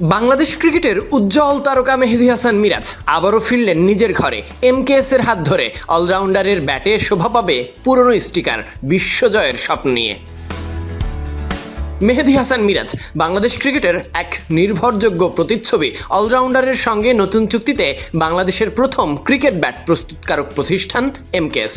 বাংলাদেশ ক্রিকেটের উজ্জ্বল তারকা মেহেদি হাসান মিরাজ আবারও ফিরলেন নিজের ঘরে। এমকেএস এর হাত ধরে অলরাউন্ডারের ব্যাটে শোভা পাবে পুরনো স্টিকার বিশ্বজয়ের স্বপ্ন নিয়ে। মেহেদি হাসান মিরাজ বাংলাদেশ ক্রিকেটের এক নির্ভরযোগ্য প্রতিচ্ছবি। অলরাউন্ডারের সঙ্গে নতুন চুক্তিতে বাংলাদেশের প্রথম ক্রিকেট ব্যাট প্রস্তুতকারক প্রতিষ্ঠান এমকেএস।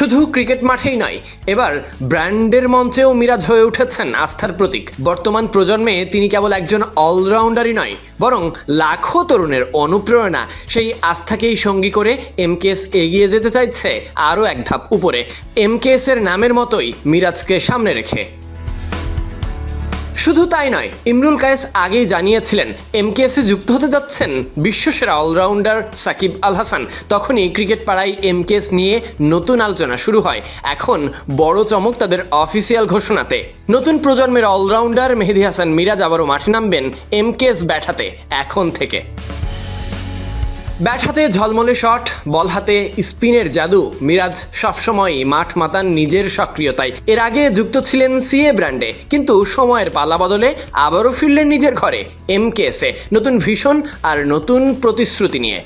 শুধু ক্রিকেট মাঠেই নয়, এবার ব্র্যান্ডের মঞ্চেও মিরাজ হয়ে উঠেছেন আস্থার প্রতীক। বর্তমান প্রজন্মে তিনি কেবল একজন অলরাউন্ডারই নয়, বরং লাখো তরুণের অনুপ্রেরণা। সেই আস্থাকেই সঙ্গী করে এমকেএস এগিয়ে যেতে চাইছে আরও এক ধাপ উপরে। এমকেএস এর নামের মতোই মিরাজকে সামনে রেখে। শুধু তাই নয়, ইমরুল কায়েস আগেই জানিয়েছিলেন এমকেএসে যুক্ত হতে যাচ্ছেন বিশ্বসেরা অলরাউন্ডার সাকিব আল হাসান তখনই ক্রিকেট পাড়ায় এমকেএস নিয়ে নতুন আলোচনা শুরু হয়। এখন বড় চমক তাদের অফিসিয়াল ঘোষণাতে। নতুন প্রজন্মের অলরাউন্ডার মেহেদি হাসান মিরাজ আবারও মাঠে নামবেন এমকেএস ব্যাঠাতে এখন থেকে। ব্যাট হাতে ঝলমলে শট, বল হাতে স্পিনের জাদু। মিরাজ সবসময় মাঠ মাতান নিজের সক্রিয়তায়। এর আগে যুক্ত ছিলেন সিএ ব্র্যান্ডে, কিন্তু সময়ের পালা বদলে আবারও ফিরলেন নিজের ঘরে, এমকেএসে। নতুন ভীষণ আর নতুন প্রতিশ্রুতি নিয়ে।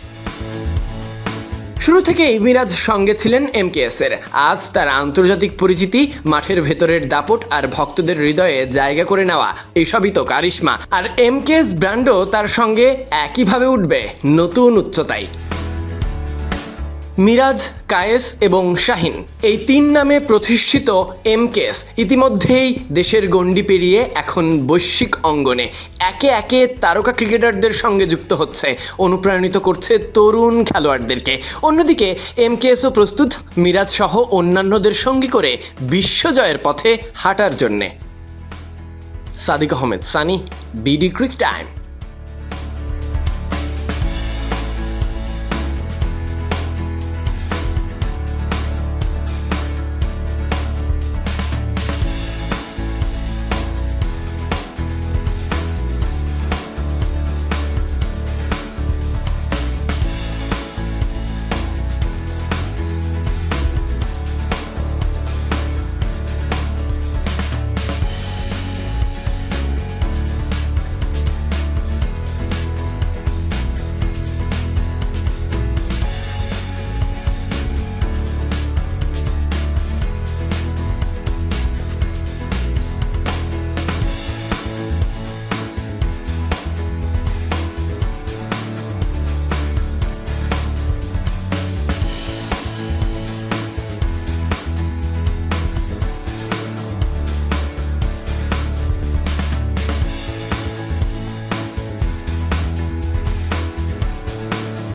শুরু থেকেই মিরাজ সঙ্গে ছিলেন এম এর আজ তার আন্তর্জাতিক পরিচিতি, মাঠের ভেতরের দাপট আর ভক্তদের হৃদয়ে জায়গা করে নেওয়া, এসবই তো কারিশমা। আর এম এমকেএস ব্র্যান্ডও তার সঙ্গে একইভাবে উঠবে, নতুন উচ্চতায়। মিরাজ, কায়েস এবং শাহিন। এই তিন নামে প্রতিষ্ঠিত এমকেএস ইতিমধ্যেই দেশের গণ্ডি পেরিয়ে এখন বৈশ্বিক অঙ্গনে একে একে তারকা ক্রিকেটারদের সঙ্গে যুক্ত হচ্ছে, অনুপ্রাণিত করছে তরুণ খেলোয়াড়দেরকে। অন্যদিকে এমকেএসও প্রস্তুত, মিরাজ সহ অন্যান্যদের সঙ্গী করে বিশ্বজয়ের পথে হাঁটার জন্যে। Sadiq Ahmed, Sunny, BD Cric Time.